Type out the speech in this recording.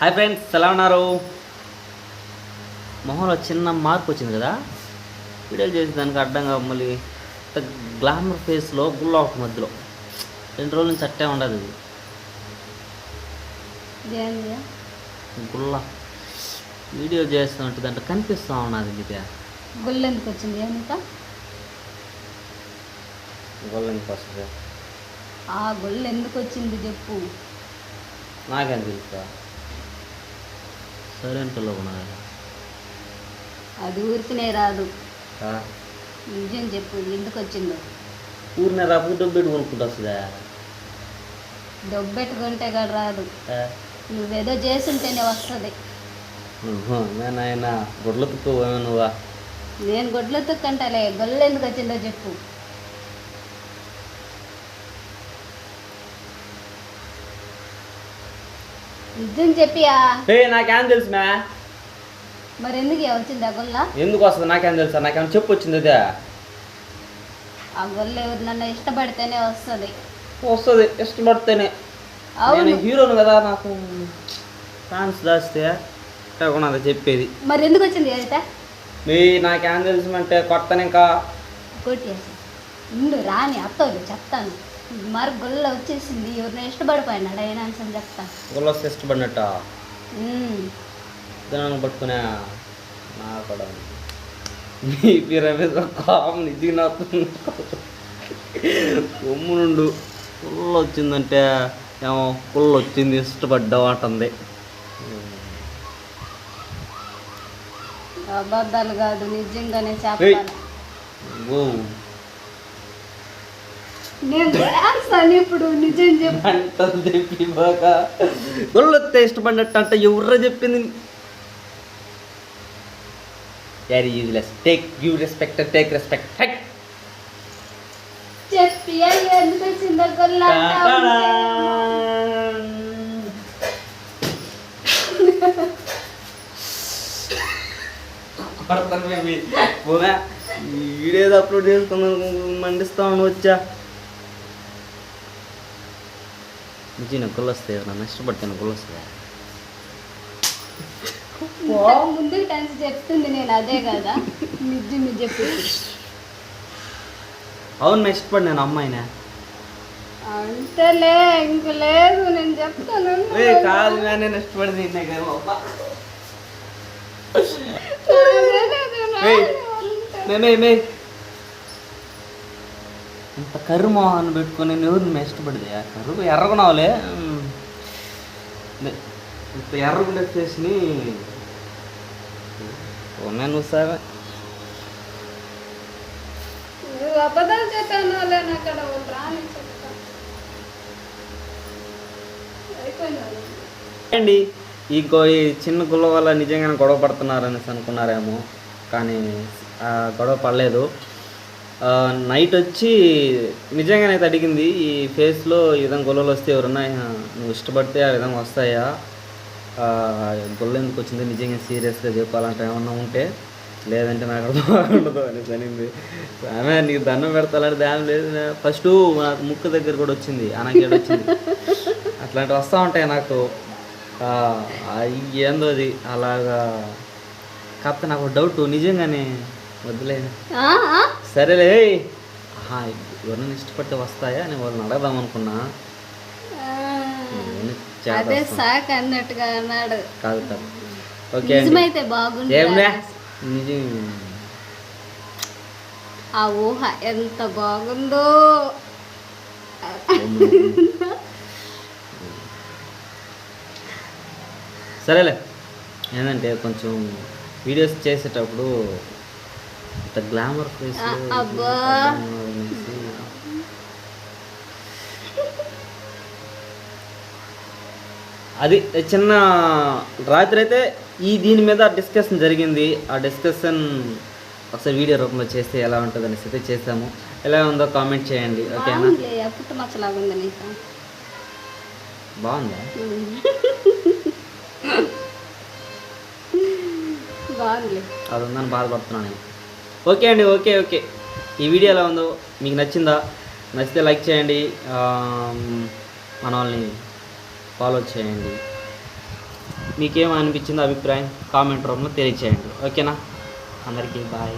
Hi friends ఎలా ఉన్నారు? మొహంలో చిన్న మార్పు వచ్చింది కదా? వీడియోలు చేసి దానికి అడ్డంగా మళ్ళీ గ్లామర్ ఫేస్లో గుల్ల ఒకటి మధ్యలో. రెండు రోజుల నుంచి అట్టే ఉండదు ఇది. ఏంది గుల్ల వీడియో చేస్తుంటే దాంట్లో కనిపిస్తూ ఉన్నది ఇది గుళ్ళు ఎందుకు వచ్చింది? ఏమిక గుల్ల ఎందుకు వస్తుంది? ఆ గుళ్ళు ఎందుకు వచ్చింది చెప్పు. నాకేం తెలుసా? సరే ఉన్నది అది ఊరికినే రాదు. నిజం చెప్పు ఎందుకు వచ్చిందో? ఊరినే రాపు డబ్బు పెట్టి కొనుక్కుంటూ వస్తుందా? డబ్బెట్టుకుంటే కూడా రాదు. ఆ, నువ్వేదో చేసుంటేనే వస్తుంది. నేనాయన గుడ్ల తుక్కు నువ్వా? నేను గొడ్ల తుక్కంటలే గొల్లు ఎందుకు వచ్చిందో చెప్పు. నిజం చెప్పియా? ఏ నాకేం తెలుసు మ్యా మరి ఎందుకు వచ్చింది ఆ గొల్ల ఎందుకు వస్తుంది? నాకేం తెలుసా? నాకేమైనా చెప్పు వచ్చింది అదే ఆ గొల్ల ఎవరినన్నా ఇష్టపడితేనే వస్తుంది. వస్తుంది ఇష్టపడితేనే. అవును. నేను హీరోను కదా నాకు ఫ్యాన్స్ దాస్తే అది చెప్పేది. మరి ఎందుకు వచ్చింది అయితే మీ నాకేం తెలుసు అంటే కొట్టను ఇంకా కొట్టేసి ఉండు రాని అత్తోడు చెప్తాను. మరి గొల్ల వచ్చేసింది. ఎవరిని ఇష్టపడిపోయినాడు? అయినా అని చెప్తాను గుల్ల వస్తే ఇష్టపడినట్ట? పట్టుకునే నా కూడా మీ కామ్ నిజంగా కొమ్ము నుండు పుల్ల వచ్చిందంటే ఏమో పుల్ల వచ్చింది ఇష్టపడ్డావు అంటుంది. అబద్ధాలు కాదు నిజంగానే చెప్పాను ఓ. నేను ఇప్పుడు నిజం చెప్పు. అంటలు చెప్పి బాగా గుళ్ళొత్తే ఇష్టపడినట్టు అంటే ఎవర్రా చెప్పింది? Very useless take you respect take respect చెప్పి గొల్ల అంటా ఉంటే. వీడియో అప్లోడ్ చేసుకున్నాను మండిస్తామని వచ్చా నిజంగా గుళ్ళు వస్తాయి నన్ను ఇష్టపడతాను గుళ్ళు వస్తాయి ముందు టెన్స్ చెప్తుంది నేను అదే కదా. నిజం చెప్పి అవును నేను ఇష్టపడినాను అమ్మాయినే. అంతలే ఇంక లేదు నేను చెప్తాను. ఏ కాదు నేను ఇష్టపడింది నిన్నే కదా మే మే ఇంత కర్రు మొహాన్ని పెట్టుకొని మే ఇష్టపడింది. ఆ కర్రు ఎర్రగున్నావులే. ఇంత ఎర్రగుండే ఫేస్ని ఉన్నా నువ్వు అబద్ధాలు అక్కడ రాని అండి ఈ గో ఈ చిన్న గుల్ల వల్ల నిజంగానే గొడవ పడుతున్నారనేసి అనుకున్నారేమో. కానీ ఆ గొడవ పడలేదు. నైట్ వచ్చి నిజంగానైతే అడిగింది ఈ ఫేస్లో ఈ విధంగా గొల్లలు వస్తే ఎవరన్నా నువ్వు ఇష్టపడితే ఆ విధంగా వస్తాయా? గొల్ల ఎందుకు వచ్చింది? నిజంగా సీరియస్గా చెప్పాలంటే ఏమన్నా ఉంటే లేదంటే నాకు అర్థం బాగుండదు అనేసి అనింది. ఆమె నీకు దండం పెడతాలంటే దాని లేదు ఫస్ట్ నాకు ముక్కు దగ్గర కూడా వచ్చింది అనకేడు వచ్చింది. అట్లాంటివి వస్తూ ఉంటాయి నాకు. ఏందో అది అలాగా. కాకపోతే నాకు డౌట్ నిజంగానే వద్దులే? సరేలే ఆహా, ఎవరినైనా ఇష్టపడితే వస్తాయా? అని వాళ్ళని అడగదాం అనుకున్నా. అదే. సాక్ అన్నట్టుగా అన్నాడు. కాదు కాదు. ఓకే నిజమైతే బాగుంది నిజం. ఆ ఊహ ఎంత బాగుందో. సరేలే. ఏంటంటే కొంచెం వీడియోస్ చేసేటప్పుడు ఇంత గ్లామర్ ఫేస్ అబ్బా. అది చిన్న రాత్రి అయితే ఈ దీని మీద డిస్కషన్ జరిగింది. ఆ డిస్కషన్ ఒకసారి వీడియో రూపంలో చేస్తే ఎలా ఉంటుంది అనేసి అయితే చేసాము ఎలా ఉందో కామెంట్ చేయండి ఓకేనా? బాగుందా? అది ఉందని బాధపడుతున్నాను నేను. ఓకే అండి ఓకే ఓకే. ఈ వీడియో ఎలా ఉందో మీకు నచ్చిందా? నచ్చితే లైక్ చేయండి. మనల్ని మన వాళ్ళని ఫాలో చేయండి. మీకేమనిపించిందో అభిప్రాయం కామెంట్ రూపంలో తెలియచేయండి. ఓకేనా? అందరికీ బాయ్.